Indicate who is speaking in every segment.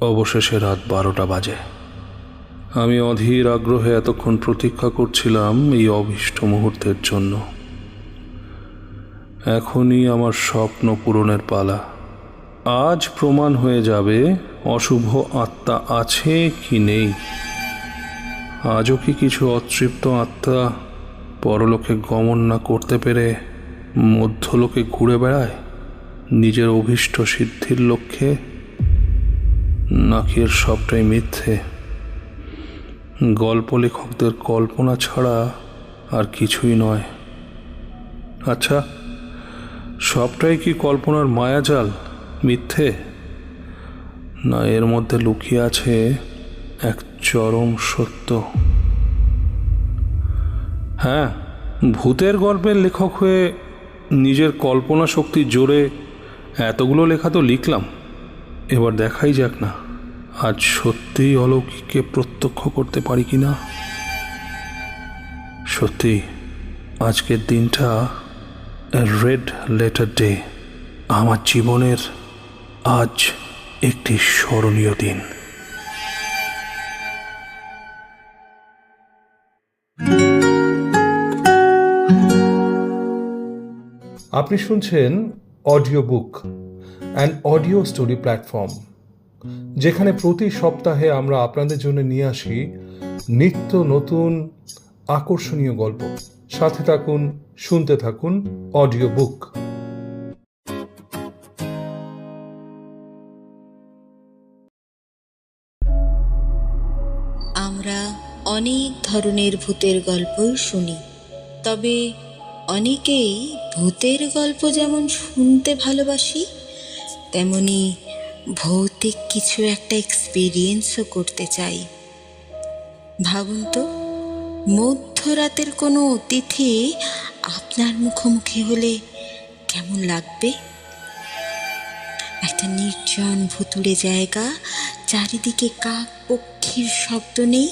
Speaker 1: অবশেষে রাত বারোটা বাজে। আমি অধীর আগ্রহে এতক্ষণ প্রতীক্ষা করছিলাম এই অভীষ্ট মুহূর্তের জন্য। এখনই আমার স্বপ্ন পূরণের পালা। আজ প্রমাণ হয়ে যাবে অশুভ আত্মা আছে কি নেই। আজও কি কিছু অতৃপ্ত আত্মা পরলোকে গমন না করতে পেরে মধ্যলোকে ঘুরে বেড়ায়? নিজের অভীষ্ট সিদ্ধির লক্ষ্যে নাকি এর সবটাই মিথ্যে। গল্প লেখকদের কল্পনা ছাড়া আর কিছুই নয়। আচ্ছা সবটাই কি কল্পনার মায়াজাল, মিথ্যে? না, এর মধ্যে লুকিয়ে আছে এক চরম সত্য। হ্যাঁ ভূতের গল্পের লেখক হয়ে নিজের কল্পনা শক্তির জোরে এতগুলো লেখা তো লিখলাম। এবার দেখাই যাক না। আজ সত্যিই অলৌকিককে প্রত্যক্ষ করতে পারি কি না? সত্যি, আজকের দিনটা রেড লেটার ডে আমার জীবনের আজ একটি স্মরণীয় দিন।
Speaker 2: আপনি শুনছেন audio book and audio story platform যেখানে প্রতি সপ্তাহে আমরা আপনাদের জন্য নিয়ে আসি নিত্য নতুন আকর্ষণীয় গল্প। সাথে থাকুন, শুনতে থাকুন অডিও বুক
Speaker 3: আমরা অনেক ধরনের ভূতের গল্পই শুনি, তবে অনেকেই ভূতের গল্প যেমন শুনতে ভালোবাসি, তেমনি ভৌতিক কিছু একটা এক্সপিরিয়েন্সও করতে চাই। ভাবুন তো, মধ্যরাতের কোনো অতিথি আপনার মুখোমুখি হলে কেমন লাগবে? একটা নির্জন ভুতুড়ে জায়গা, চারিদিকে কাক পক্ষীর শব্দ নেই,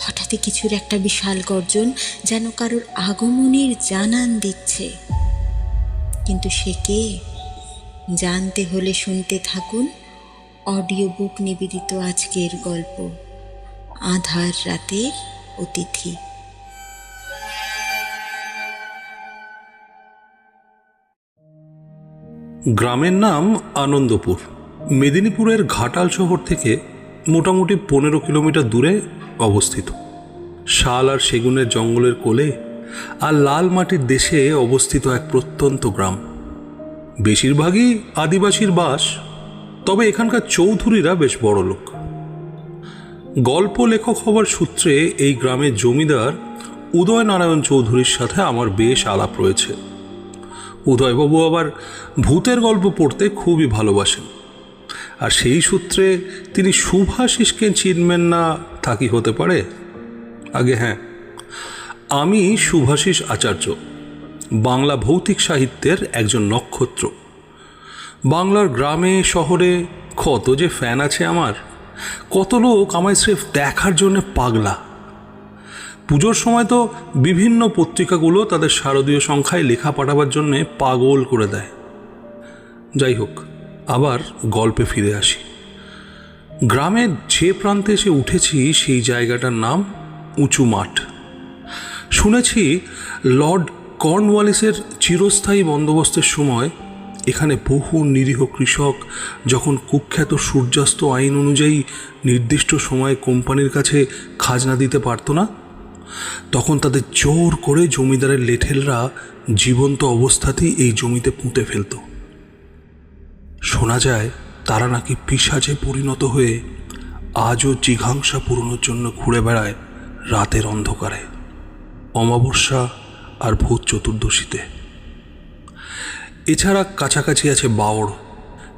Speaker 3: হঠাৎই কিছুর একটা বিশাল গর্জন যেন কারোর আগমনের জানান দিচ্ছে। কিন্তু সে কে? জানতে হলে শুনতে থাকুন অডিও বুক নিবেদিত আজকের গল্প, আধার রাতের অতিথি।
Speaker 1: গ্রামের নাম আনন্দপুর। মেদিনীপুরের ঘাটাল শহর থেকে মোটামুটি পনেরো কিলোমিটার দূরে অবস্থিত। শাল আর সেগুনের জঙ্গলের কোলে আর লাল মাটির দেশে অবস্থিত এক প্রত্যন্ত গ্রাম। বেশিরভাগই আদিবাসীর বাস, তবে এখানকার চৌধুরীরা বেশ বড় লোক। গল্প লেখক হবার সূত্রে এই গ্রামের জমিদার উদয় নারায়ণ চৌধুরীর সাথে আমার বেশ আলাপ রয়েছে। উদয়বাবু আবার ভূতের গল্প পড়তে খুবই ভালোবাসেন। আর সেই সূত্রে তিনি শুভাশিসকে চিনবেন না, তা কি হতে পারে? আগে হ্যাঁ আমি শুভাশিস আচার্য, বাংলা ভৌতিক সাহিত্যের একজন নক্ষত্র বাংলার গ্রামে, শহরে কত যে ফ্যান আছে আমার, কত লোক আমায় স্রেফ দেখার জন্য পাগলা। পুজোর সময় তো বিভিন্ন পত্রিকাগুলো তাদের শারদীয় সংখ্যায় লেখা পাঠাবার জন্যে পাগল করে দেয়। যাই হোক, আবার গল্পে ফিরে আসি। গ্রামের যে প্রান্তে এসে উঠেছি, সেই জায়গাটার নাম উঁচু মাঠ। শুনেছি, লর্ড কর্নওয়ালিসের চিরস্থায়ী বন্দোবস্তের সময় এখানে বহু নিরীহ কৃষক যখন কুখ্যাত সূর্যাস্ত আইন অনুযায়ী নির্দিষ্ট সময়ে কোম্পানির কাছে খাজনা দিতে পারতো না, তখন তাদের জোর করে জমিদারের লেঠেলরা জীবন্ত অবস্থাতেই এই জমিতে পুঁতে ফেলত। শোনা যায়, তারা নাকি পিসাজে পরিণত হয়ে আজও জিঘাংসা পূরণের জন্য ঘুরে বেড়ায় রাতের অন্ধকারে। অমাবস্যা আর ভূত চতুর্দশীতে। এছাড়া কাছাকাছি আছে বাওড়,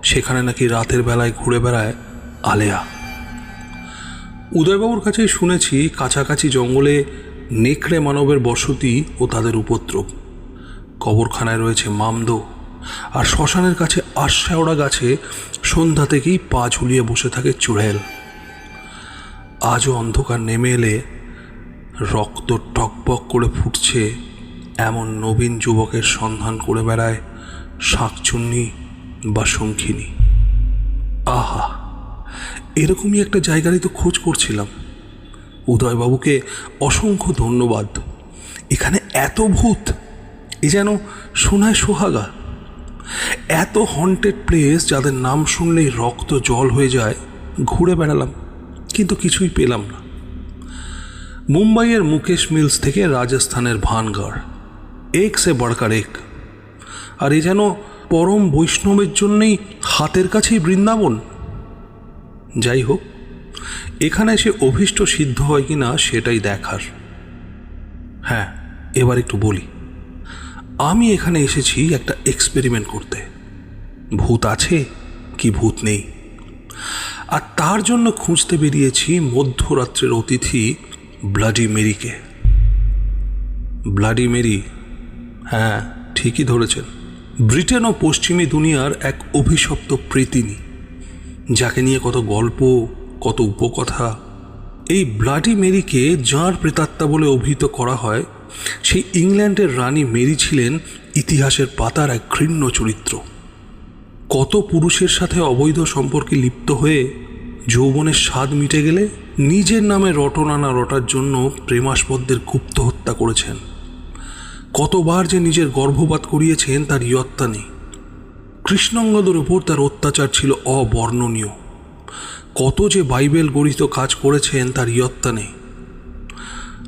Speaker 1: সেখানে নাকি রাতের বেলায় ঘুরে বেড়ায় আলেয়া। উদয়বাবুর কাছেই শুনেছি কাছাকাছি জঙ্গলে নেকড়ে মানবের বসতি ও তাদের উপদ্রব। কবরখানায় রয়েছে মামদো আর শ্মশানের কাছে আশ্বাওড়া গাছে সন্ধ্যা থেকেই পা ঝুলিয়ে বসে থাকে চুড়েল। আজও অন্ধকার নেমে এলে রক্ত টকবক করে ফুটছে এমন নবীন যুবকের সন্ধান করে বেড়ায় শাঁকচুন্নি বা শঙ্খিনী। আহা, এরকমই একটা জায়গারই তো খোঁজ করছিলাম। উদয়বাবুকে অসংখ্য ধন্যবাদ। এখানে এত ভূত, এ যেন সোনায় সোহাগা। এত হন্টেড প্লেস যাদের নাম শুনলেই রক্ত জল হয়ে যায়, ঘুরে বেড়ালাম, কিন্তু কিছুই পেলাম না। মুম্বাইয়ের মুকেশ মিলস থেকে রাজস্থানের ভানগড়। এক সে বড়কার এক। আর এ যেন পরম বৈষ্ণবের জন্যেই হাতের কাছেই বৃন্দাবন। যাই হোক, এখানে এসে অভীষ্ট সিদ্ধ হয় কি না সেটাই দেখার। হ্যাঁ এবার একটু বলি। আমি এখানে এসেছি একটা এক্সপেরিমেন্ট করতে। ভূত আছে কি ভূত নেই? আর তার জন্য খুঁজতে বেরিয়েছি মধ্যরাত্রের অতিথি ব্লাডি মেরিকে ব্লাডি মেরি হ্যাঁ ঠিকই ধরেছেন। ব্রিটেন ও পশ্চিমী দুনিয়ার এক অভিশপ্ত প্রেতিনী, যাকে নিয়ে কত গল্প, কত উপকথা, এই ব্লাডি মেরিকে যাঁর প্রেতাত্মা বলে অভিহিত করা হয়, সেই ইংল্যান্ডের রানী মেরি ছিলেন ইতিহাসের পাতার এক ঘৃণ্য চরিত্র। কত পুরুষের সাথে অবৈধ সম্পর্কে লিপ্ত হয়ে যৌবনের স্বাদ মিটে গেলে নিজের নামে রটনানা রটার জন্য প্রেমাস্পদদের গুপ্ত হত্যা করেছেন। কতবার যে নিজের গর্ভপাত করিয়েছেন তার ইয়ত্তা নেই। কৃষ্ণাঙ্গদের উপর তার অত্যাচার ছিল অবর্ণনীয়। কত যে বাইবেল গড়িত কাজ করেছেন তার ইয়ত্তা নেই।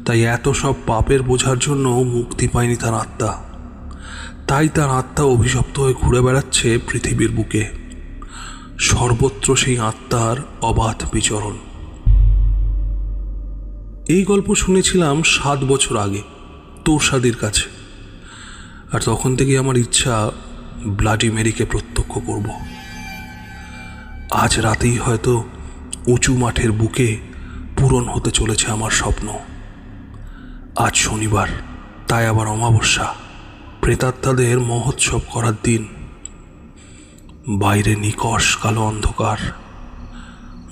Speaker 1: তাই এত সব পাপের বোঝার জন্য মুক্তি পায়নি তার আত্মা। তাই তার আত্মা অভিশপ্ত হয়ে ঘুরে বেড়াচ্ছে পৃথিবীর বুকে। সর্বত্র সেই আত্মার অবাধ বিচরণ। এই গল্প শুনেছিলাম সাত বছর আগে তোর তোরসাদির কাছে। আর তখন থেকে আমার ইচ্ছা ব্লাডি মেরিকে প্রত্যক্ষ করব। আজ রাতেই হয়তো উঁচু মাঠের বুকে পূরণ হতে চলেছে আমার স্বপ্ন। আজ শনিবার, তাই আবার অমাবস্যা। প্রেতাত্মাদের মহোৎসব করার দিন। বাইরে নিকশ কালো অন্ধকার।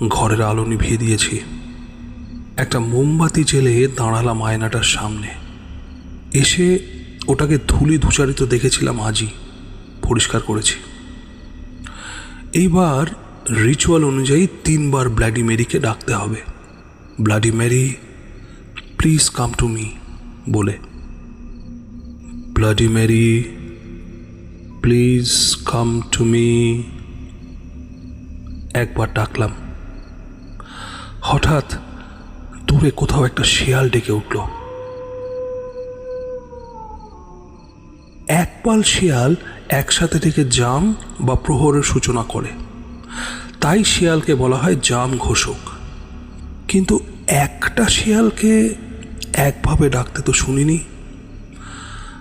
Speaker 1: ঘরের আলো নিভিয়ে দিয়েছি। একটা মোমবাতি জেলে দাঁড়ালাম আয়নাটার সামনে। এসে ওটাকে ধুলি ধূসারিত দেখেছিলাম আজই। পরিষ্কার করেছি। এইবার রিচুয়াল অনুযায়ী তিনবার ব্লাডি মেরিকে ডাকতে হবে। Bloody Mary please come to me বলে। Bloody Mary please come to me একবার ডাকলাম। হঠাৎ দূরে কোথাও একটা শিয়াল ডেকে উঠল। এক পাল শিয়াল একসাথে থেকে জাম বা প্রহরের সূচনা করে। তাই শিয়ালকে বলা হয় জাম ঘোষক। কিন্তু একটা শিয়ালকে একভাবে ডাকতে তো শুনিনি।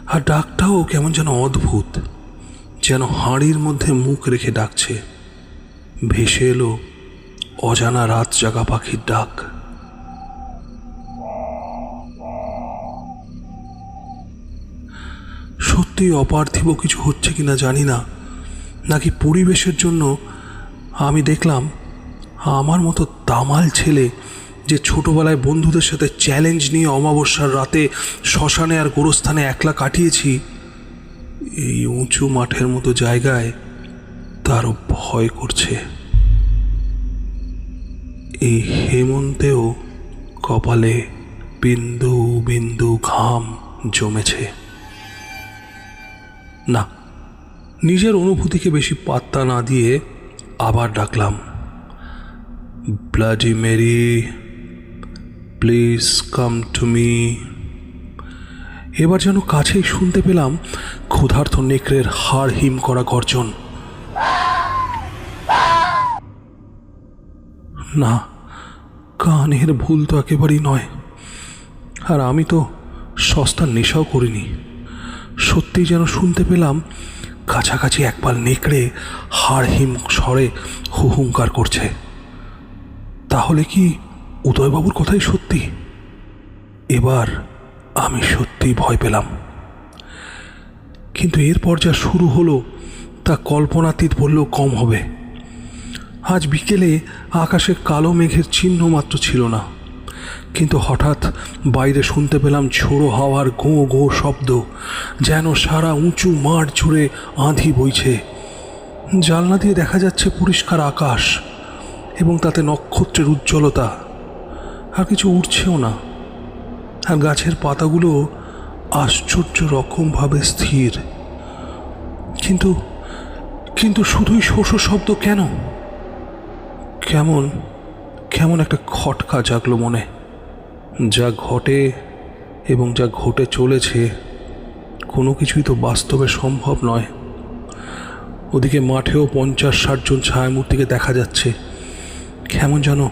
Speaker 1: আর ডাকটাও কেমন যেন অদ্ভুত, যেন হাঁড়ির মধ্যে মুখ রেখে ডাকছে। ভেসে এলো অজানা রাত জাগা পাখির ডাক। সত্যি অপার্থিব কিছু হচ্ছে কিনা জানি না। নাকি পরিবেশের জন্য আমি দেখলাম, আমার মতো দামাল ছেলে যে ছোটবেলায় বন্ধুদের সাথে চ্যালেঞ্জ নিয়ে অমাবস্যার রাতে শ্মশানে আর গোরস্থানে একলা কাটিয়েছি, এই উঁচু মাঠের মতো জায়গায় তারও ভয় করছে। এই হেমন্তেও কপালে বিন্দু বিন্দু ঘাম জমেছে। না, নিজের অনুভূতিকে বেশি পাত্তা না দিয়ে আবার ডাকলাম, bloody Mary, please come to me. এবার যেন কাছেই শুনতে পেলাম ক্ষুধার্থ নেকড়ের হাড় হিম করা গর্জন। না, কানের ভুল তো একেবারেই নয়, আর আমি তো সস্তার নেশাও করিনি। সত্যি যেন শুনতে পেলাম, কাছাকাছি একবার নেকড়ে হাড় হিম স্বরে হুহুঙ্কার করছে। তাহলে কি উদয়বাবুর কথাই সত্যি? এবার আমি সত্যি ভয় পেলাম। কিন্তু এরপর যা শুরু হলো, তা কল্পনাতীত বললেও কম হবে। আজ বিকেলে আকাশে কালো মেঘের চিহ্ন মাত্র ছিল না। কিন্তু হঠাৎ বাইরে শুনতে পেলাম ঝোড়ো হাওয়ার গোঁ গোঁ শব্দ, যেন সারা উঁচু মাঠ জুড়ে আঁধি বইছে। জানলা দিয়ে দেখা যাচ্ছে পরিষ্কার আকাশ এবং তাতে নক্ষত্রের উজ্জ্বলতা, আর কিছু উঠছেও না। আর গাছের পাতাগুলো আশ্চর্য রকমভাবে স্থির। কিন্তু কিন্তু শুধুই শোষ শব্দ কেন? কেমন কেমন একটা খটকা জাগলো মনে। যা ঘটে এবং যা ঘটে চলেছে, কোনো কিছুই তো বাস্তবে সম্ভব নয়। ওদিকে মাঠেও পঞ্চাশ ষাটজন ছায়ামূর্তিকে দেখা যাচ্ছে। কেমন যেন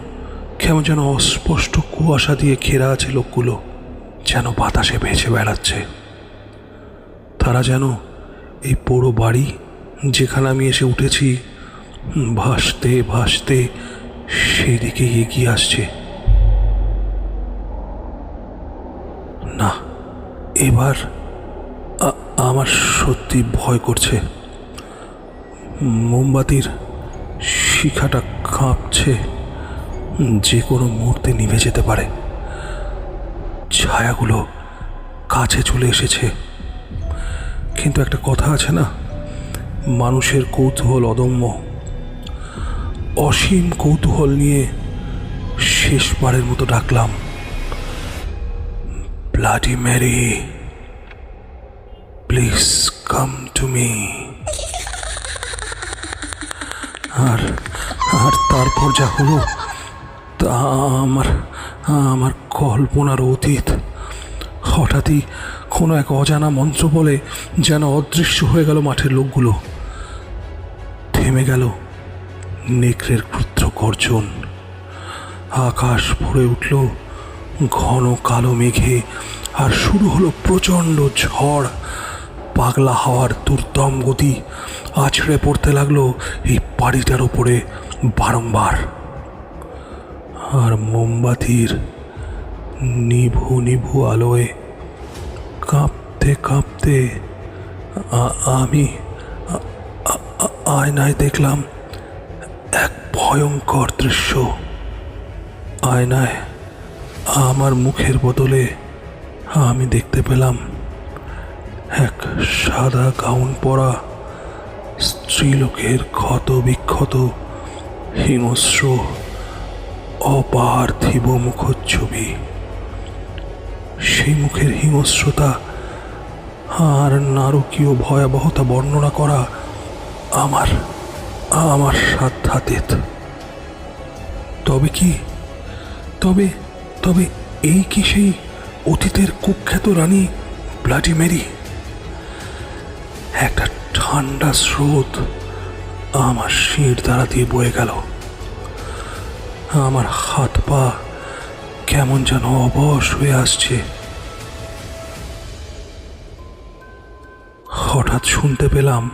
Speaker 1: কেমন যেন অস্পষ্ট কুয়াশা দিয়ে ঘেরা আছে লোকগুলো, যেন বাতাসে ভেসে বেড়াচ্ছে। তারা যেন এই পোড়ো বাড়ি যেখানে আমি এসে উঠেছি, ভাসতে ভাসতে সেই দিকে এগিয়ে আসছে না এবার আমার সত্যি ভয় করছে। মোমবাতির শিখাটা কাঁপছে। যে কোনো মুহূর্তে নিভে যেতে পারে। ছায়াগুলো কাছে চলে এসেছে। কিন্তু একটা কথা আছে না? মানুষের কৌতূহল অদম্য। অসীম কৌতূহল নিয়ে শেষবারের মতো ডাকলাম। Bloody Mary please come to me আর আর তারপর যা হলো, তা আমার আমার কল্পনার অতীত। হঠাৎই কোনো এক অজানা মন্ত্র বলে যেন অদৃশ্য হয়ে গেল মাঠের লোকগুলো। থেমে গেল নেকড়ের ক্ষুদ্র গর্জন। আকাশ ভরে উঠল ঘন কালো মেঘে, আর শুরু হলো প্রচণ্ড ঝড়। পাগলা হাওয়ার দুর্দম গতি আছড়ে পড়তে লাগল এই বাড়িটার ওপরে বারংবার। আর মোমবাতির নিভু নিভু আলোয় কাঁপতে কাঁপতে আমি আয়নায় দেখলাম এক ভয়ঙ্কর দৃশ্য। আয়নায় আমার মুখের বদলে আমি দেখতে পেলাম এক সাদা গাউন পরা স্ত্রীলোকের ক্ষত বিক্ষত হিংস্র, অপার্থিব মুখচ্ছবি। সেই মুখের হিংস্রতা আর নারকীয় ভয়াবহতা বর্ণনা করা আমার আমার সাধ্যাতীত। তবে কি? তবে তবে এই কি সেই অতীতের কুখ্যাত রানী ব্লাডি মেরি একটা ঠান্ডা স্রোত আমার শির দ্বারা দিয়ে বয়ে গেল। আমার হাত পা কেমন যেন অবশ হয়ে আসছে। হঠাৎ শুনতে পেলাম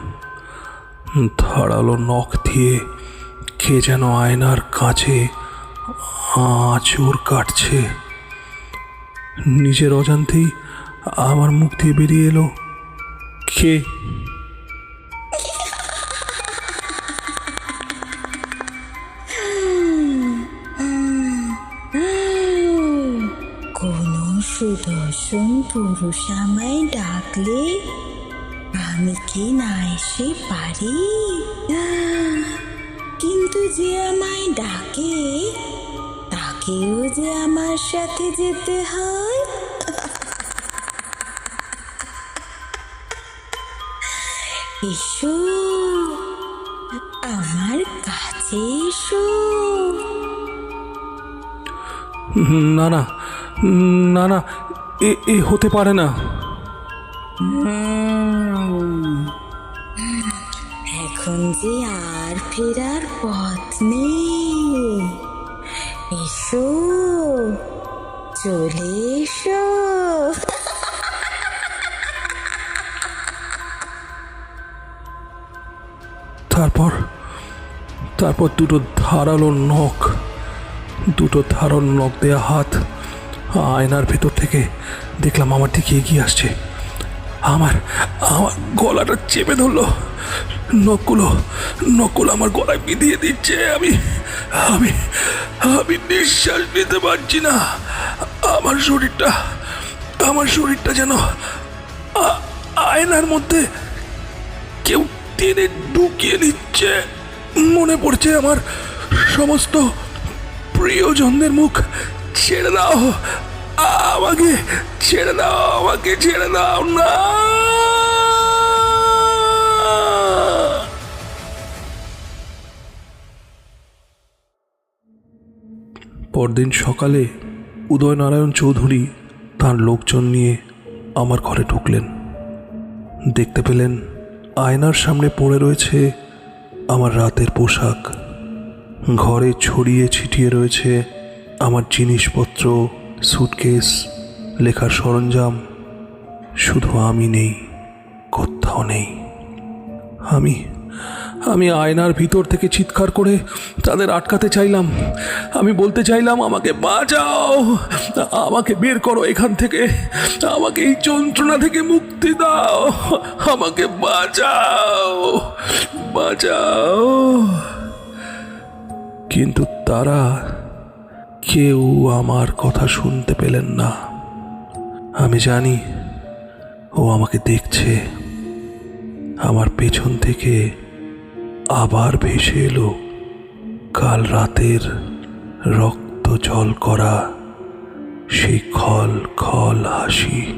Speaker 1: ধারালো নখ দিয়ে কে যেন আয়নার কাছে আঁচড় কাটছে। নিজের অজান্তেই আমার মুখ দিয়ে বেরিয়ে এলো। কে?
Speaker 3: কোনো সুদর্শন পুরুষ আমায় ডাকলে আমি কি না এসে পারি? কিন্তু যে আমায় ডাকে তাকেও যে আমার সাথে যেতে হয়? এসো আমার কাছে এসো।
Speaker 1: না না না না এ এ হতে পারে না।
Speaker 3: এখন যে আর ফেরার পথ নেই। এসো।
Speaker 1: তারপর তারপর দুটো ধারালো নখ, দুটো ধারালো নখ দেয়া হাত আয়নার ভেতর থেকে দেখলাম আমার দিকে এগিয়ে আসছে। আমার আমার গলাটা চেপে ধরলো। নখগুলো নখগুলো আমার গলায় বিধিয়ে দিচ্ছে। আমি আমি আমি নিঃশ্বাস নিতে পারছি না। আমার শরীরটা আমার শরীরটা যেন আয়নার মধ্যে কেউ টেনে ঢুকিয়ে নিচ্ছে। মনে পড়ছে আমার সমস্ত প্রিয়জনদের মুখ ছেড়ে দাও। আমাকে ছেড়ে দাও, আমাকে ছেড়ে দাও না। পরদিন সকালে উদয়নারায়ণ চৌধুরী তার লোকজন নিয়ে আমার ঘরে ঢুকলেন। দেখতে পেলেন আয়নার সামনে পড়ে রয়েছে আমার রাতের পোশাক। ঘরে ছড়িয়ে ছিটিয়ে রয়েছে আমার জিনিসপত্র সুটকেস লেখার সরঞ্জাম, শুধু আমি নেই, কোথাও নেই। আমি আমি আয়নার ভিতর থেকে চিৎকার করে তাদের আটকাতে চাইলাম। আমি বলতে চাইলাম, আমাকে বাঁচাও! আমাকে বের করো এখান থেকে! আমাকে এই যন্ত্রণা থেকে মুক্তি দাও! আমাকে বাঁচাও! বাঁচাও! কিন্তু তারা কেউ আমার কথা শুনতে পেলেন না। আমি জানি ও আমাকে দেখছে। আমার পেছন থেকে আবার ভেসে এলো কাল রাতের রক্ত জল করা সেই খল খল হাসি।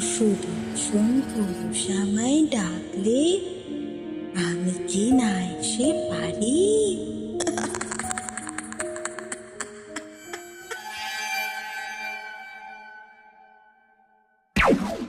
Speaker 3: সুদর্শন পুরুষ আমায় ডাকলে kỹ nài